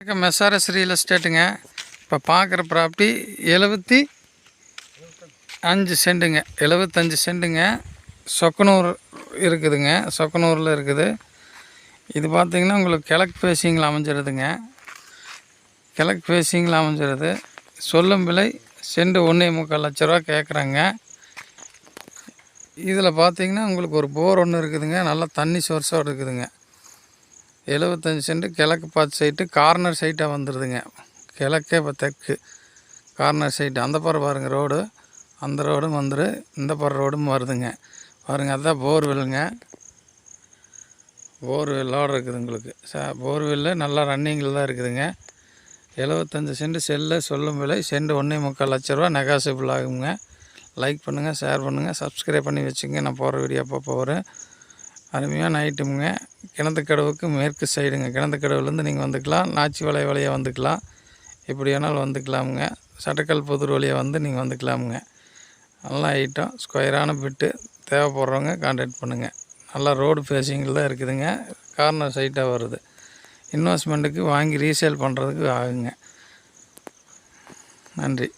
வணக்கம். SRS real எஸ்டேட்டுங்க இப்போ பார்க்குற ப்ராப்பர்ட்டி எழுபத்தி அஞ்சு சென்ட்டுங்க எழுபத்தஞ்சு சென்ட்டுங்க சொக்கனூர் இருக்குதுங்க. சொக்கனூரில் இருக்குது. இது பார்த்திங்கன்னா உங்களுக்கு கிழக்கு ஃபேஸிங்கில் அமைஞ்சிருதுங்க. கிழக்கு ஃபேஸிங்கில் அமைஞ்சிருது. சொல்லும் விலை செண்டு ஒன்றே முக்கால் லட்ச ரூபா கேட்குறாங்க இதில் பார்த்தீங்கன்னா உங்களுக்கு ஒரு போர் ஒன்று இருக்குதுங்க. நல்லா தண்ணி சோர்ஸோடு இருக்குதுங்க. எழுபத்தஞ்சி சென்ட் கிழக்கு பார்த்து சைட்டு கார்னர் சைட்டாக வந்துடுதுங்க கிழக்கே இப்போ தெற்கு கார்னர் சைட்டு அந்த பக்கம் பாருங்கள் ரோடு அந்த ரோடும் வந்துரு. இந்த பக்கம் ரோடும் வருதுங்க. பாருங்க அதுதான் போர்வெல்லுங்க. போர்வெல்லோடு இருக்குது உங்களுக்கு. ச போர்வெல்லு நல்லா ரன்னிங்கில் தான் இருக்குதுங்க. எழுபத்தஞ்சி சென்ட் செல்லு சொல்லும் விலை சென்ட் ஒன்றே முக்கால் லட்ச ரூபா. நெகாசிபிள் ஆகுங்க. லைக் பண்ணுங்கள் ஷேர் பண்ணுங்கள் சப்ஸ்கிரைப் பண்ணி வச்சுங்க. நான் போகிற வீடியோ அப்போ போகிறேன் அருமையான ஐட்டமுங்க கிணத்துக்கடவுக்கு மேற்கு சைடுங்க கிணத்துக்கடவுலேருந்து நீங்கள் வந்துக்கலாம். நாச்சி வலை வழியாக வந்துக்கலாம். எப்படி வேணாலும் வந்துக்கலாமுங்க. சட்டக்கல் புதூர் வழியாக வந்து நீங்கள் வந்துக்கலாமுங்க. நல்லா ஐட்டம் ஸ்கொயரான பிட்டு தேவைப்படுறவங்க கான்டாக்ட் பண்ணுங்கள் நல்லா ரோடு ஃபேஸிங்கில் தான் இருக்குதுங்க. கார்னர் சைட்டாக வருது. இன்வெஸ்ட்மெண்ட்டுக்கு வாங்கி ரீசேல் பண்ணுறதுக்கு ஆகுங்க நன்றி.